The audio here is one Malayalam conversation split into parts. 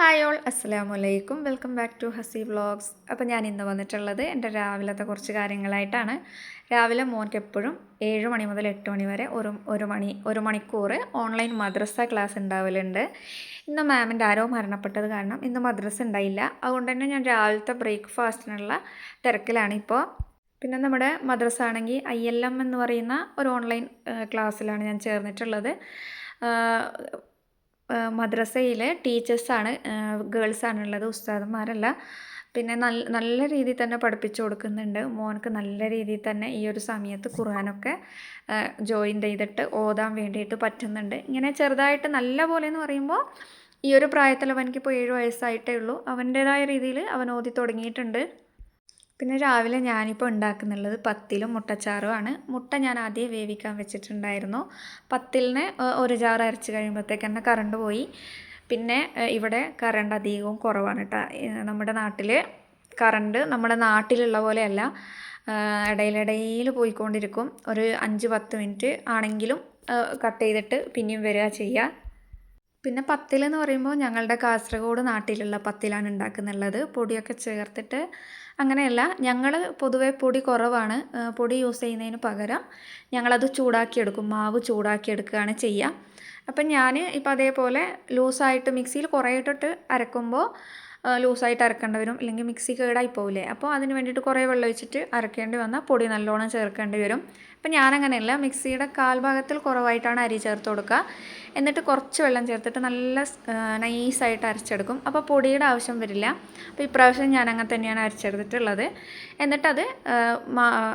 ഹായ് ഓൾ അസ്സലാമു അലൈക്കും welcome back to Hasi vlogs അപ്പോൾ ഞാൻ ഇന്ന് വന്നിട്ടുള്ളത് എന്റെ രാവിലത്തെ കുറച്ച് കാര്യങ്ങളായിട്ടാണ്. രാവിലെ മോൻക്ക് എപ്പോഴും ഏഴ് മണി മുതൽ എട്ട് മണി വരെ ഒരു ഒരു മണി ഒരു മണിക്കൂർ ഓൺലൈൻ മദ്രസ ക്ലാസ് ഉണ്ടാവലുണ്ട്. ഇന്ന് മാമിന്റെ ആരോ മരണപ്പെട്ടത് കാരണം ഇന്ന് മദ്രസ ഉണ്ടായില്ല. അതുകൊണ്ട് തന്നെ ഞാൻ രാവിലത്തെ ബ്രേക്ക്ഫാസ്റ്റിനുള്ള തിരക്കിലാണ് ഇപ്പോൾ പിന്നെ നമ്മുടെ മദ്രസ ആണെങ്കിൽ ഐ എൽ എം എന്ന് പറയുന്ന ഒരു ഓൺലൈൻ ക്ലാസ്സിലാണ് ഞാൻ ചേർന്നിട്ടുള്ളത്. മദ്രസയിലെ ടീച്ചേഴ്സാണ് ഗേൾസാണുള്ളത് ഉസ്താദന്മാരല്ല പിന്നെ നല്ല നല്ല രീതിയിൽ തന്നെ പഠിപ്പിച്ചു കൊടുക്കുന്നുണ്ട്. മോനക്ക് നല്ല രീതിയിൽ തന്നെ ഈ ഒരു സമയത്ത് ഖുർആാനൊക്കെ ജോയിൻ ചെയ്തിട്ട് ഓതാൻ വേണ്ടിയിട്ട് പറ്റുന്നുണ്ട്. ഇങ്ങനെ ചെറുതായിട്ട് നല്ല പോലെ എന്ന് പറയുമ്പോൾ ഈ ഒരു പ്രായത്തിൽ അവനിക്കിപ്പോൾ ഏഴ് വയസ്സായിട്ടേ ഉള്ളൂ. അവന്റേതായ രീതിയിൽ അവൻ ഓതി തുടങ്ങിയിട്ടുണ്ട്. പിന്നെ രാവിലെ ഞാനിപ്പോൾ ഉണ്ടാക്കുന്നുള്ളത് പത്തിലും മുട്ടച്ചാറുമാണ് മുട്ട ഞാൻ ആദ്യം വേവിക്കാൻ വെച്ചിട്ടുണ്ടായിരുന്നു. പത്തിലിന് ഒരു ജാർ അരച്ച് കഴിയുമ്പോഴത്തേക്ക് തന്നെ കറണ്ട് പോയി. പിന്നെ ഇവിടെ കറണ്ട് അധികവും കുറവാണ് കേട്ടോ നമ്മുടെ നാട്ടിൽ കറണ്ട് നമ്മുടെ നാട്ടിലുള്ള പോലെയല്ല. ഇടയിലിടയിൽ പോയിക്കൊണ്ടിരിക്കും. ഒരു അഞ്ച് പത്ത് മിനിറ്റ് ആണെങ്കിലും കട്ട് ചെയ്തിട്ട് പിന്നെയും വരിക ചെയ്യുക. പിന്നെ പത്തിൽ എന്ന് പറയുമ്പോൾ ഞങ്ങളുടെ കാസർഗോഡ് നാട്ടിലുള്ള പത്തിലാണ് ഉണ്ടാക്കുന്നുള്ളത്. പൊടിയൊക്കെ ചേർത്തിട്ട് അങ്ങനെയല്ല ഞങ്ങൾ പൊതുവെ പൊടി കുറവാണ്. പൊടി യൂസ് ചെയ്യുന്നതിന് പകരം ഞങ്ങളത് ചൂടാക്കിയെടുക്കും. മാവ് ചൂടാക്കിയെടുക്കുകയാണ് ചെയ്യുക. അപ്പം ഞാൻ ഇപ്പോൾ അതേപോലെ ലൂസായിട്ട് മിക്സിയിൽ കുറേ ഇട്ടിട്ട് അരക്കുമ്പോൾ ലൂസായിട്ട് അരക്കേണ്ടി വരും അല്ലെങ്കിൽ മിക്സി കേടായി പോകില്ലേ അപ്പോൾ അതിന് വേണ്ടിയിട്ട് കുറേ വെള്ളം ഒഴിച്ചിട്ട് അരക്കേണ്ടി വന്നാൽ പൊടി നല്ലോണം ചേർക്കേണ്ടി വരും. അപ്പം ഞാനങ്ങനെയല്ല മിക്സിയുടെ കാൽഭാഗത്തിൽ കുറവായിട്ടാണ് അരി ചേർത്ത് കൊടുക്കുക. എന്നിട്ട് കുറച്ച് വെള്ളം ചേർത്തിട്ട് നല്ല നൈസായിട്ട് അരച്ചെടുക്കും. അപ്പോൾ പൊടിയുടെ ആവശ്യം വരില്ല. അപ്പോൾ ഇപ്രാവശ്യം ഞാൻ അങ്ങനെ തന്നെയാണ് അരച്ചെടുത്തിട്ടുള്ളത്. എന്നിട്ടത്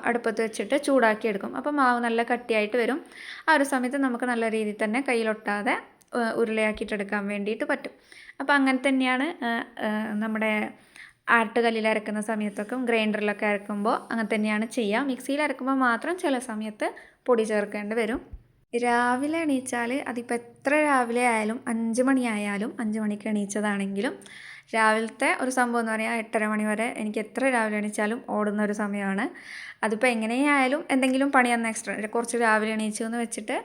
അടുപ്പത്ത് വെച്ചിട്ട് ചൂടാക്കി എടുക്കും അപ്പോൾ മാവ് നല്ല കട്ടിയായിട്ട് വരും. ആ ഒരു സമയത്ത് നമുക്ക് നല്ല രീതിയിൽ തന്നെ കയ്യിലൊട്ടാതെ ഉരുളയാക്കിയിട്ടെടുക്കാൻ വേണ്ടിയിട്ട് പറ്റും. അപ്പോൾ അങ്ങനെ തന്നെയാണ് നമ്മുടെ ആട്ടുകല്ലിൽ അരക്കുന്ന സമയത്തൊക്കെ ഗ്രൈൻഡറിലൊക്കെ അരക്കുമ്പോൾ അങ്ങനെ തന്നെയാണ് ചെയ്യുക. മിക്സിയിൽ അരക്കുമ്പോൾ മാത്രം ചില സമയത്ത് പൊടി ചേർക്കേണ്ടി വരും. രാവിലെ എണീച്ചാൽ അതിപ്പോൾ എത്ര രാവിലെ ആയാലും അഞ്ച് മണിയായാലും അഞ്ച് മണിക്ക് എണീച്ചതാണെങ്കിലും രാവിലത്തെ ഒരു സംഭവം എന്ന് പറയാം എട്ടര മണി വരെ എനിക്ക് എത്ര രാവിലെ എണീച്ചാലും ഓടുന്ന ഒരു സമയമാണ്. അതിപ്പോൾ എങ്ങനെയായാലും എന്തെങ്കിലും പണി അന്ന് എക്സ്ട്രാ കുറച്ച് രാവിലെ എണീച്ചു എന്ന് വെച്ചിട്ട്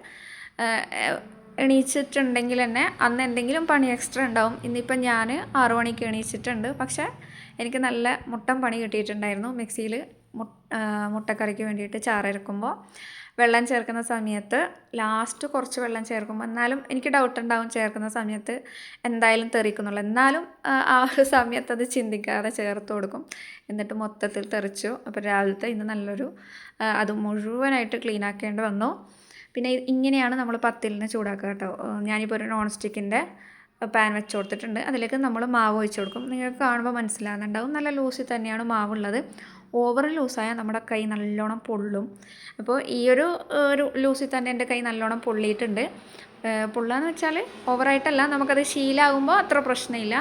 എണീച്ചിട്ടുണ്ടെങ്കിൽ തന്നെ അന്ന് എന്തെങ്കിലും പണി എക്സ്ട്രാ ഉണ്ടാവും. ഇന്നിപ്പം ഞാൻ ആറു മണിക്ക് എണീച്ചിട്ടുണ്ട്. പക്ഷേ എനിക്ക് നല്ല മുട്ടൻ പണി കിട്ടിയിട്ടുണ്ടായിരുന്നു. മിക്സിയിൽ മുട്ടക്കറിക്ക് വേണ്ടിയിട്ട് ചാറിറക്കുമ്പോൾ വെള്ളം ചേർക്കുന്ന സമയത്ത് ലാസ്റ്റ് കുറച്ച് വെള്ളം ചേർക്കുമ്പോൾ എന്നാലും എനിക്ക് ഡൗട്ട് ഉണ്ടാവും ചേർക്കുന്ന സമയത്ത് എന്തായാലും തെറിക്കുന്നുള്ളൂ. എന്നാലും ആ ഒരു സമയത്ത് അത് ചിന്തിക്കാതെ ചേർത്ത് കൊടുക്കും. എന്നിട്ട് മൊത്തത്തിൽ തെറിച്ചു. അപ്പോൾ രാവിലത്തെ ഇന്ന് നല്ലൊരു അത് മുഴുവനായിട്ട് ക്ലീൻ ആക്കേണ്ടി വന്നു. പിന്നെ ഇങ്ങനെയാണ് നമ്മൾ പത്തിലിന് ചൂടാക്കുക കേട്ടോ. ഞാനിപ്പോൾ ഒരു നോൺ സ്റ്റിക്കിന്റെ പാൻ വെച്ച് കൊടുത്തിട്ടുണ്ട്. അതിലേക്ക് നമ്മൾ മാവ് ഒഴിച്ച് കൊടുക്കും. നിങ്ങൾക്ക് കാണുമ്പോൾ മനസ്സിലാകുന്നുണ്ടാവും. നല്ല ലൂസിൽ തന്നെയാണ് മാവുള്ളത്. ഓവർ ലൂസായാൽ നമ്മുടെ കൈ നല്ലോണം പൊള്ളും. അപ്പോൾ ഈ ഒരു ഒരു ലൂസിൽ തന്നെ എന്റെ കൈ നല്ലോണം പൊള്ളിയിട്ടുണ്ട്. പൊള്ളാന്ന് വെച്ചാൽ ഓവറായിട്ടല്ല നമുക്കത് ശീലാകുമ്പോൾ അത്ര പ്രശ്നമില്ല.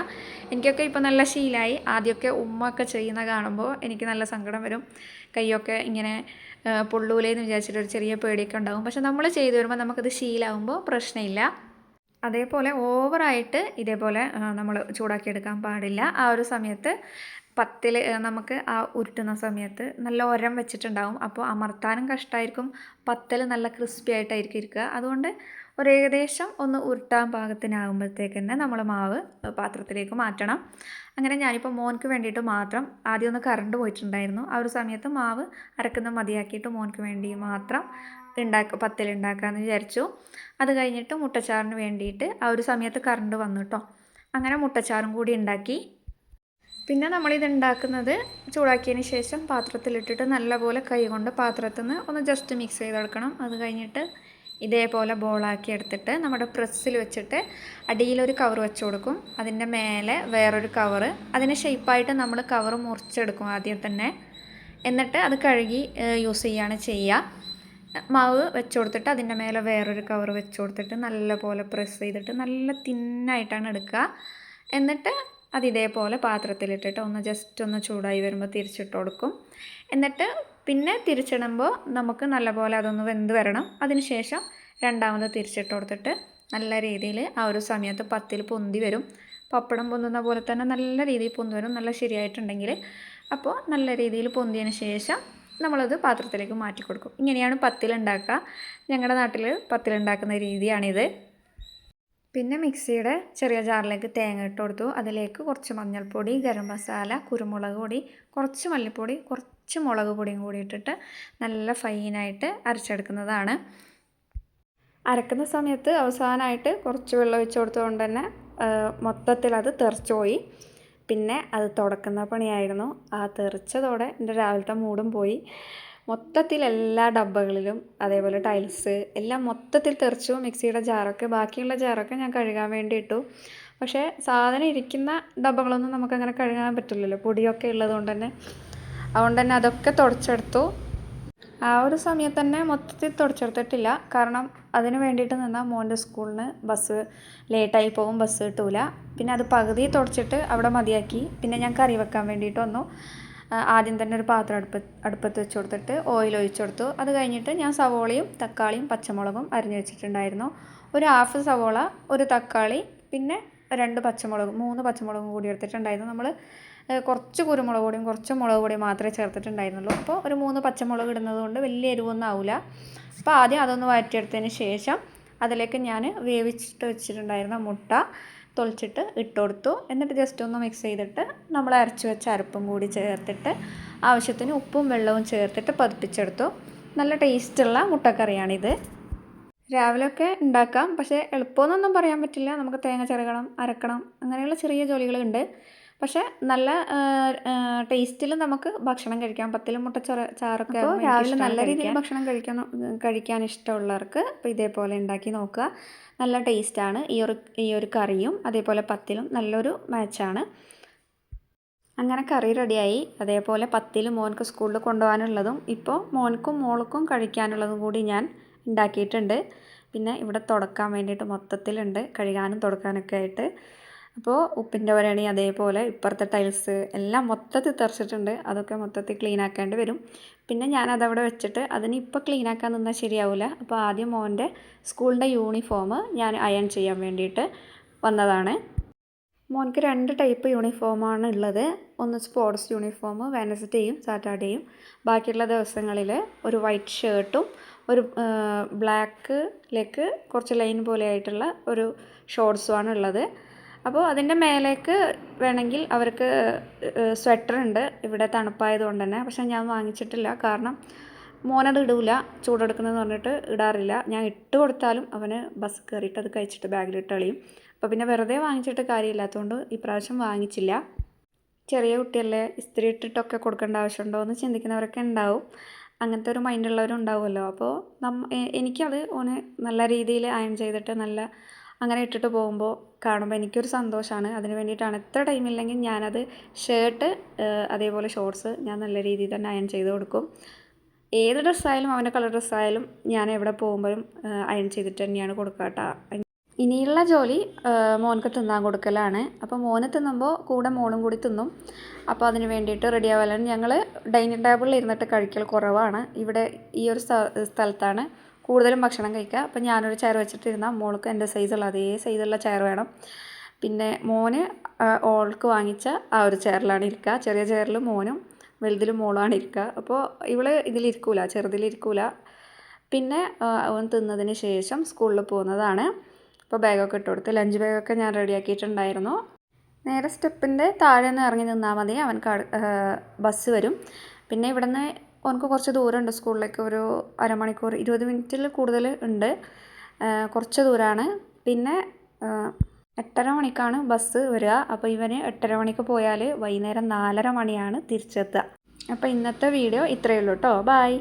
എനിക്കൊക്കെ ഇപ്പോൾ നല്ല ശീലമായി ആദ്യമൊക്കെ ഉമ്മ ഒക്കെ ചെയ്യുന്ന കാണുമ്പോൾ എനിക്ക് നല്ല സങ്കടം വരും. കൈയൊക്കെ ഇങ്ങനെ പൊള്ളൂലേന്ന് വിചാരിച്ചിട്ട് ഒരു ചെറിയ പേടിയൊക്കെ ഉണ്ടാകും പക്ഷെ നമ്മൾ ചെയ്തു വരുമ്പോൾ നമുക്കത് ശീലാകുമ്പോൾ പ്രശ്നമില്ല. അതേപോലെ ഓവറായിട്ട് ഇതേപോലെ നമ്മൾ ചൂടാക്കിയെടുക്കാൻ പാടില്ല. ആ ഒരു സമയത്ത് പത്തിൽ നമുക്ക് ആ ഉരുട്ടുന്ന സമയത്ത് നല്ല ഒരം വെച്ചിട്ടുണ്ടാവും. അപ്പോൾ അമർത്താനും കഷ്ടമായിരിക്കും പത്തൽ നല്ല ക്രിസ്പി ആയിട്ടായിരിക്കും ഇരിക്കുക. അതുകൊണ്ട് ഒരു ഏകദേശം ഒന്ന് ഉരുട്ടാൻ പാകത്തിനാകുമ്പോഴത്തേക്ക് തന്നെ നമ്മൾ മാവ് പാത്രത്തിലേക്ക് മാറ്റണം. അങ്ങനെ ഞാനിപ്പോൾ മോൻക്ക് വേണ്ടിയിട്ട് മാത്രം ആദ്യം ഒന്ന് കറണ്ട് പോയിട്ടുണ്ടായിരുന്നു. ആ ഒരു സമയത്ത് മാവ് അരക്കുന്ന മതിയാക്കിയിട്ട് മോൻക്ക് വേണ്ടി മാത്രം ഉണ്ടാക്ക പത്തിൽ ഉണ്ടാക്കാമെന്ന് വിചാരിച്ചു. അത് കഴിഞ്ഞിട്ട് മുട്ടച്ചാറിന് വേണ്ടിയിട്ട് ആ ഒരു സമയത്ത് കറണ്ട് വന്നു കേട്ടോ അങ്ങനെ മുട്ടച്ചാറും കൂടി ഉണ്ടാക്കി. പിന്നെ നമ്മളിത് ഉണ്ടാക്കുന്നത് ചൂടാക്കിയതിന് ശേഷം പാത്രത്തിലിട്ടിട്ട് നല്ലപോലെ കൈ കൊണ്ട് പാത്രത്തിൽ നിന്ന് ഒന്ന് ജസ്റ്റ് മിക്സ് ചെയ്ത് ചെയ്തെടുക്കണം. അത് കഴിഞ്ഞിട്ട് ഇതേപോലെ ബോളാക്കി എടുത്തിട്ട് നമ്മുടെ പ്രസ്സിൽ വെച്ചിട്ട് അടിയിലൊരു കവർ വെച്ച് കൊടുക്കും. അതിന്റെ മേലെ വേറൊരു കവറ് അതിന് ഷേപ്പായിട്ട് നമ്മൾ കവർ മുറിച്ചെടുക്കും ആദ്യം തന്നെ. എന്നിട്ട് അത് കഴുകി യൂസ് ചെയ്യുകയാണ് ചെയ്യുക. മാവ് വെച്ച് കൊടുത്തിട്ട് അതിന്റെ മേലെ വേറൊരു കവർ വെച്ച് കൊടുത്തിട്ട് നല്ലപോലെ പ്രസ് ചെയ്തിട്ട് നല്ല തിന്നായിട്ടാണ് എടുക്കുക. എന്നിട്ട് അത് ഇതേപോലെ പാത്രത്തിലിട്ടിട്ട് ഒന്ന് ജസ്റ്റ് ഒന്ന് ചൂടായി വരുമ്പോൾ തിരിച്ചിട്ട് കൊടുക്കും. എന്നിട്ട് പിന്നെ തിരിച്ചിടുമ്പോൾ നമുക്ക് നല്ലപോലെ അതൊന്ന് വെന്ത് വരണം. അതിനുശേഷം രണ്ടാമത് തിരിച്ചിട്ട് കൊടുത്തിട്ട് നല്ല രീതിയിൽ ആ ഒരു സമയത്ത് പത്തിൽ പൊന്തി വരും. പപ്പടം പൊന്തുന്ന പോലെ തന്നെ നല്ല രീതിയിൽ പൊന്തി വരും. നല്ല ശരിയായിട്ടുണ്ടെങ്കിൽ അപ്പോൾ നല്ല രീതിയിൽ പൊന്തിയതിന് ശേഷം നമ്മളത് പാത്രത്തിലേക്ക് മാറ്റി കൊടുക്കും. ഇങ്ങനെയാണ് പത്തിലുണ്ടാക്കുക ഞങ്ങളുടെ നാട്ടിൽ പത്തിലുണ്ടാക്കുന്ന രീതിയാണിത്. പിന്നെ മിക്സിയുടെ ചെറിയ ജാറിലേക്ക് തേങ്ങ ഇട്ട് കൊടുത്തു. അതിലേക്ക് കുറച്ച് മഞ്ഞൾപ്പൊടി ഗരം മസാല കുരുമുളക് പൊടി കുറച്ച് മല്ലിപ്പൊടി കുറച്ച് മുളക് പൊടിയും കൂടി ഇട്ടിട്ട് നല്ല ഫൈനായിട്ട് അരച്ചെടുക്കുന്നതാണ്. അരക്കുന്ന സമയത്ത് അവസാനമായിട്ട് കുറച്ച് വെള്ളം ഒഴിച്ചു കൊടുത്തുകൊണ്ട് തന്നെ മൊത്തത്തിൽ അത് തെറിച്ചു പോയി. പിന്നെ അത് തുടക്കുന്ന പണിയായിരുന്നു. ആ തെറിച്ചതോടെ എന്റെ രാവിലത്തെ മൂടും പോയി. മൊത്തത്തിൽ എല്ലാ ഡബ്ബകളിലും അതേപോലെ ടൈൽസ് എല്ലാം മൊത്തത്തിൽ തെറിച്ചു. മിക്സിയുടെ ജാറൊക്കെ ബാക്കിയുള്ള ജാറൊക്കെ ഞാൻ കഴുകാൻ വേണ്ടി ഇട്ടു. പക്ഷേ സാധനം ഇരിക്കുന്ന ഡബ്ബകളൊന്നും നമുക്കങ്ങനെ കഴുകാൻ പറ്റില്ലല്ലോ. പൊടിയൊക്കെ ഉള്ളതുകൊണ്ട് തന്നെ. അതുകൊണ്ട് തന്നെ അതൊക്കെ തുടച്ചെടുത്തു. ആ ഒരു സമയത്ത് തന്നെ മൊത്തത്തിൽ തുടച്ചെടുത്തിട്ടില്ല. കാരണം അതിന് വേണ്ടിയിട്ട് നിന്നാൽ മോന്റെ സ്കൂളിന് ബസ് ലേറ്റായി പോകും ബസ് കിട്ടൂല. പിന്നെ അത് പകുതി തുടച്ചിട്ട് അവിടെ മതിയാക്കി. പിന്നെ ഞാൻ കറി വെക്കാൻ വേണ്ടിയിട്ട് വന്നു. ആദ്യം തന്നെ ഒരു പാത്രം അടുപ്പ് അടുപ്പത്ത് വെച്ച് കൊടുത്തിട്ട് ഓയിൽ ഒഴിച്ചു കൊടുത്തു. അത് കഴിഞ്ഞിട്ട് ഞാൻ സവോളയും തക്കാളിയും പച്ചമുളകും അരിഞ്ഞു വെച്ചിട്ടുണ്ടായിരുന്നു. ഒരു ഹാഫ് സവോള ഒരു തക്കാളി പിന്നെ രണ്ട് പച്ചമുളക് മൂന്ന് പച്ചമുളകും കൂടി എടുത്തിട്ടുണ്ടായിരുന്നു. നമ്മൾ കുറച്ച് കുരുമുളക് പൊടിയും കുറച്ച് മുളക് പൊടിയും മാത്രമേ ചേർത്തിട്ടുണ്ടായിരുന്നുള്ളൂ. അപ്പോൾ ഒരു മൂന്ന് പച്ചമുളക് ഇടുന്നത് കൊണ്ട് വലിയ എരിവൊന്നും ആവില്ല അപ്പോൾ ആദ്യം അതൊന്ന് വഴറ്റിയെടുത്തതിന് ശേഷം അതിലേക്ക് ഞാൻ വേവിച്ചിട്ട് വെച്ചിട്ടുണ്ടായിരുന്ന മുട്ട തൊളിച്ചിട്ട് ഇട്ട് കൊടുത്തു. എന്നിട്ട് ജസ്റ്റ് ഒന്ന് മിക്സ് ചെയ്തിട്ട് നമ്മൾ അരച്ച് വെച്ച അരപ്പും കൂടി ചേർത്തിട്ട് ആവശ്യത്തിന് ഉപ്പും വെള്ളവും ചേർത്തിട്ട് പതിപ്പിച്ചെടുത്തു. നല്ല ടേസ്റ്റുള്ള മുട്ടക്കറിയാണിത്. രാവിലെയൊക്കെ ഉണ്ടാക്കാം. പക്ഷേ എളുപ്പമെന്നൊന്നും പറയാൻ പറ്റില്ല. നമുക്ക് തേങ്ങ ചിരകണം അരക്കണം അങ്ങനെയുള്ള ചെറിയ ജോലികളുണ്ട്. പക്ഷേ നല്ല ടേസ്റ്റിൽ നമുക്ക് ഭക്ഷണം കഴിക്കാം. പത്തിലും മുട്ട ചൊറ ചാറൊക്കെ രാവിലെ നല്ല രീതിയിൽ ഭക്ഷണം കഴിക്കാൻ കഴിക്കാൻ ഇഷ്ടമുള്ളവർക്ക് ഇപ്പോൾ ഇതേപോലെ ഉണ്ടാക്കി നോക്കുക. നല്ല ടേസ്റ്റാണ്. ഈ ഒരു ഈ ഒരു കറിയും അതേപോലെ പത്തിലും നല്ലൊരു മാച്ചാണ്. അങ്ങനെ കറി റെഡിയായി. അതേപോലെ പത്തിൽ മോൻക്ക് സ്കൂളിൽ കൊണ്ടുപോകാനുള്ളതും ഇപ്പോൾ മോൻക്കും മോൾക്കും കഴിക്കാനുള്ളതും കൂടി ഞാൻ ഉണ്ടാക്കിയിട്ടുണ്ട്. പിന്നെ ഇവിടെ തുടക്കാൻ വേണ്ടിയിട്ട് മൊത്തത്തിലുണ്ട്. കഴുകാനും തുടക്കാനൊക്കെ ആയിട്ട്. അപ്പോൾ ഉപ്പിന്റെ ഒരണി അതേപോലെ ഇപ്പുറത്തെ ടൈൽസ് എല്ലാം മൊത്തത്തിൽ തെറിച്ചിട്ടുണ്ട്. അതൊക്കെ മൊത്തത്തിൽ ക്ലീൻ ആക്കേണ്ടി വരും. പിന്നെ ഞാനതവിടെ വെച്ചിട്ട് അതിന് ഇപ്പോൾ ക്ലീൻ ആക്കാൻ നിന്നാൽ ശരിയാവില്ല അപ്പോൾ ആദ്യം മോന്റെ സ്കൂളിന്റെ യൂണിഫോം ഞാൻ അയൺ ചെയ്യാൻ വേണ്ടിയിട്ട് വന്നതാണ്. മോൻക്ക് രണ്ട് ടൈപ്പ് യൂണിഫോമാണ് ഉള്ളത്. ഒന്ന് സ്പോർട്സ് യൂണിഫോം വെനസ്ഡേയും സാറ്റർഡേയും. ബാക്കിയുള്ള ദിവസങ്ങളിൽ ഒരു വൈറ്റ് ഷർട്ടും ഒരു ബ്ലാക്കിലേക്ക് കുറച്ച് ലൈൻ പോലെ ആയിട്ടുള്ള ഒരു ഷോർട്സുമാണ് ഉള്ളത് അപ്പോൾ അതിന്റെ മേലേക്ക് വേണമെങ്കിൽ അവർക്ക് സ്വെറ്റർ ഉണ്ട് ഇവിടെ തണുപ്പായതുകൊണ്ട് തന്നെ പക്ഷേ ഞാൻ വാങ്ങിച്ചിട്ടില്ല. കാരണം മോനത് ഇടൂല. ചൂടെടുക്കുന്നതെന്ന് പറഞ്ഞിട്ട് ഇടാറില്ല. ഞാൻ ഇട്ട് കൊടുത്താലും അവന് ബസ് കയറിയിട്ട് അത് കഴിച്ചിട്ട് ബാഗിലിട്ട് കളിയും. അപ്പോൾ പിന്നെ വെറുതെ വാങ്ങിച്ചിട്ട് കാര്യമില്ലാത്തതുകൊണ്ട് ഇപ്രാവശ്യം വാങ്ങിച്ചില്ല. ചെറിയ കുട്ടിയല്ലേ ഇസ്തിരി ഇട്ടിട്ടൊക്കെ കൊടുക്കേണ്ട ആവശ്യമുണ്ടോ എന്ന് ചിന്തിക്കുന്നവരൊക്കെ ഉണ്ടാവും. അങ്ങനത്തെ ഒരു മൈൻഡുള്ളവരും ഉണ്ടാവുമല്ലോ അപ്പോൾ നമ്മ എനിക്കത് ഓന് നല്ല രീതിയിൽ അയൺ ചെയ്തിട്ട് നല്ല അങ്ങനെ ഇട്ടിട്ട് പോകുമ്പോൾ കാണുമ്പോൾ എനിക്കൊരു സന്തോഷമാണ് അതിന് വേണ്ടിയിട്ടാണ് എത്ര ടൈമില്ലെങ്കിൽ ഞാനത് ഷർട്ട് അതേപോലെ ഷോർട്സ് ഞാൻ നല്ല രീതിയിൽ തന്നെ അയൺ ചെയ്ത് കൊടുക്കും. ഏത് ഡ്രസ്സായാലും അവന്റെ കളർ ഡ്രസ്സായാലും ഞാൻ എവിടെ പോകുമ്പോഴും അയൺ ചെയ്തിട്ട് തന്നെയാണ് കൊടുക്കുക കേട്ടോ ഇനിയുള്ള ജോലി മോനക്ക് തിന്നാൻ കൊടുക്കലാണ്. അപ്പോൾ മോന് തിന്നുമ്പോൾ കൂടെ മോളും കൂടി തിന്നും. അപ്പോൾ അതിന് വേണ്ടിയിട്ട് റെഡി ആവാലാണ് ഞങ്ങൾ ഡൈനിങ് ടേബിളിൽ ഇരുന്നിട്ട് കഴിക്കൽ കുറവാണ്. ഇവിടെ ഈ ഒരു സ്ഥലത്താണ് കൂടുതലും ഭക്ഷണം കഴിക്കുക. അപ്പം ഞാനൊരു ചെയർ വെച്ചിട്ടിരുന്നാൽ മോൾക്ക് എന്റെ സൈസുള്ള അതേ സൈസുള്ള ചെയർ വേണം. പിന്നെ മോന് ഓൾക്ക് വാങ്ങിച്ച ആ ഒരു ചെയറിലാണ് ഇരിക്കുക. ചെറിയ ചെയറിൽ മോനും വലുതിലും മോളുമാണ് ഇരിക്കുക. അപ്പോൾ ഇവൾ ഇതിലിരിക്കൂല ചെറുതിലിരിക്കൂല പിന്നെ അവൻ തിന്നതിന് ശേഷം സ്കൂളിൽ പോകുന്നതാണ്. അപ്പോൾ ബാഗൊക്കെ ഇട്ട് കൊടുത്ത് ലഞ്ച് ബാഗൊക്കെ ഞാൻ റെഡിയാക്കിയിട്ടുണ്ടായിരുന്നു നേരെ സ്റ്റെപ്പിന്റെ താഴെ നിന്ന് ഇറങ്ങി നിന്നാൽ മതി. അവൻക്ക് ബസ് വരും. പിന്നെ ഇവിടുന്ന് ഓനക്ക് കുറച്ച് ദൂരമുണ്ട് സ്കൂളിലേക്ക്. ഒരു അരമണിക്കൂർ ഇരുപത് മിനിറ്റിൽ കൂടുതൽ ഉണ്ട്. കുറച്ച് ദൂരമാണ് പിന്നെ എട്ടര മണിക്കാണ് ബസ് വരിക. അപ്പോൾ ഇവന് എട്ടര മണിക്ക് പോയാൽ വൈകുന്നേരം നാലര മണിയാണ് തിരിച്ചെത്തുക. അപ്പോൾ ഇന്നത്തെ വീഡിയോ ഇത്രയേ ഉള്ളൂ കേട്ടോ ബായ്